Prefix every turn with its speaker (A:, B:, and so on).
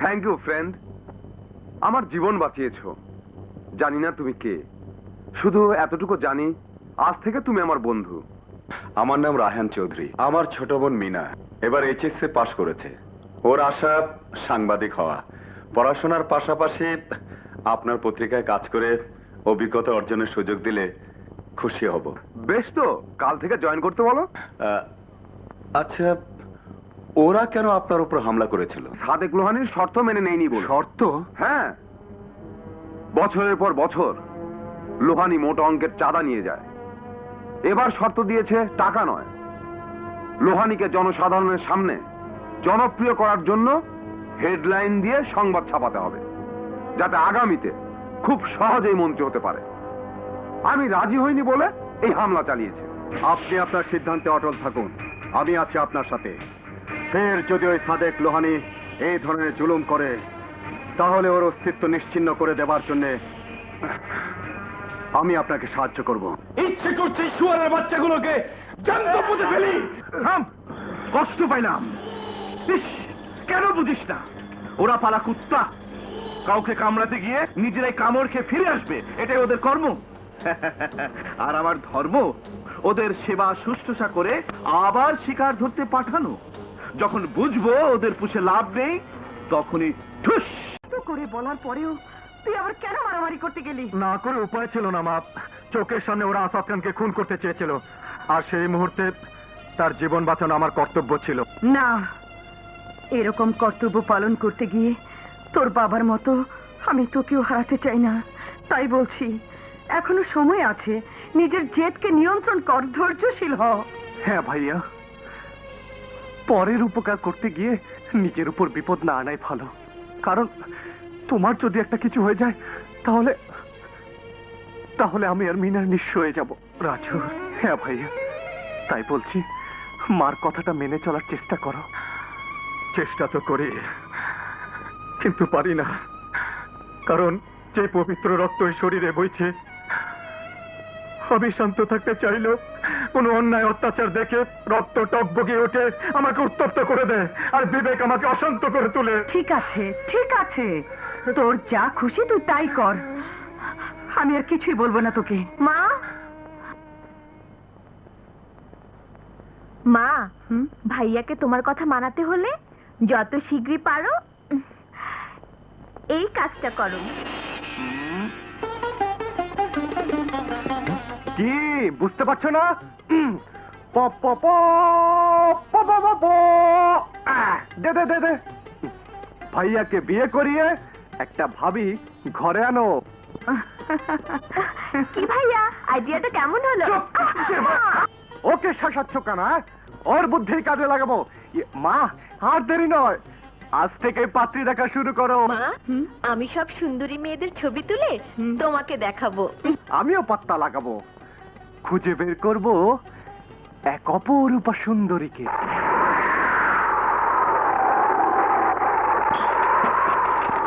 A: Thank you friend আমার জীবন বাঁচিয়েছ। জানি না তুমি কে। শুধু এতটুকু জানি আজ থেকে তুমি আমার বন্ধু।
B: আমার নাম রায়হান চৌধুরী। আমার ছোট বোন মিনা। এবার এইচএসসি পাশ করেছে। ওর আশা সাংবাদিক হওয়া। পড়াশোনার পাশাপাশি আপনার পত্রিকায় কাজ করে অভিজ্ঞতা অর্জনের সুযোগ দিলে খুশি হব।
A: বেশ তো কাল থেকে জয়েন করতে বলো।
B: আচ্ছা ওরা কেন আপনার উপর হামলা করেছিল?
A: সাদেক লোহানির শর্ত মেনে নেয়নি বলে। শর্ত? হ্যাঁ। বছরের পর বছর লোহানি মোটা অঙ্কের চাঁদা নিয়ে যায়। এবার শর্ত দিয়েছে টাকা নয়। লোহানিকে জনসাধারণের সামনে জনপ্রিয় করার জন্য হেডলাইন দিয়ে সংবাদ ছাপাতে হবে যাতে আগামীতে খুব সহজেই মন্ত্রী হতে পারে। আমি রাজি হইনি বলে এই হামলা চালিয়েছে।
C: আপনি আপনার সিদ্ধান্তে অটল থাকুন। আমি আছি আপনার সাথে। ফের যদি ওই সাদেক লোহানি এই ধরনের জুলুম করে তাহলে ওর অস্তিত্ব নিশ্চিন্ন করে দেবার জন্য আমি আপনাকে সাহায্য করব।
D: ইচ্ছে করছে শুয়ারের বাচ্চাগুলোকে জ্যান্ত পুঁতে ফেলি। থাম কষ্ট পাইলাম। ইস, কেন বুঝিস না? ওরা পালা কুত্তা। কাউকে কামড়াতে গিয়ে নিজেরাই কামড় খেয়ে ফিরে আসবে। এটাই ওদের কর্ম। আর আমার ধর্ম ওদের সেবা শুশ্রূষা করে আবার শিকার ধরতে পাঠানো। যখন বুঝব ওদের পুষে লাভ নেই তখনই ঠুস!
E: করে বলার পরেও তুই আবার কেন মারামারি করতে গেলি?
C: না করে উপায় ছিল না মা। চোখের সামনে ওরা আসাদ খানকে খুন করতে চেয়েছিল। আর সেই মুহূর্তে তার জীবন বাঁচানো আমার কর্তব্য ছিল।
E: না এরকম কর্তব্য পালন করতে গিয়ে তোর বাবার মতো আমি তোকেও হারাতে চাই না। তাই বলছি এখনও সময় আছে নিজের জেদকে নিয়ন্ত্রণ কর ধৈর্যশীল হ।
C: হ্যাঁ ভাইয়া। পরের উপকার করতে গিয়ে নিজের উপর বিপদ না আনাই ভালো। কারণ তোমার যদি একটা কিছু হয়ে যায়, তাহলে তাহলে আমি আর মিনার নিঃস্ব হয়ে যাব। রাজু হ্যাঁ ভাইয়া। তাই বলছি, মার কথাটা মেনে চলার চেষ্টা করো। চেষ্টা তো করি, কিন্তু পারি না। কারণ যে পবিত্র রক্ত শরীরে বইছে, আমি শান্ত থাকতে চাইলেও কোনো অন্যায় অত্যাচার দেখে রক্ত টকবগিয়ে ওঠে আমাকে উত্তপ্ত করে দেয় আর বিবেক আমাকে অশান্ত করে তোলে।
E: ঠিক আছে ঠিক আছে। তোর যা খুশি তুই তাই কর। আমি আর কিছুই বলব না তোকে।
F: মা? মা
E: হুম?
F: ভাইয়াকে তোমার কথা মানাতে হলে যত শীঘ্রই পারো এই কাজটা করো।
C: কি? বুঝতে পারছ না? প, প, প, প, প, প, দে দে দে দে। ভাইয়াকে বিয়ে করিয়ে একটা ভাবি ঘরে আনো।
F: কি ভাইয়া? আইডিয়াটা কেমন হলো?
C: ওকে শাসাচ্ছ কেন হ্যাঁ? ওর বুদ্ধি কাজে লাগাবো। মা আর দেরি নয়। আজ থেকে পাত্রী দেখা শুরু করো।
F: মা আমি সব সুন্দরী মেয়েদের ছবি তুলে তোমাকে দেখাবো।
C: আমিও পাত্তা লাগাবো। খুঁজে বের করব এক অপরূপা সুন্দরীকে।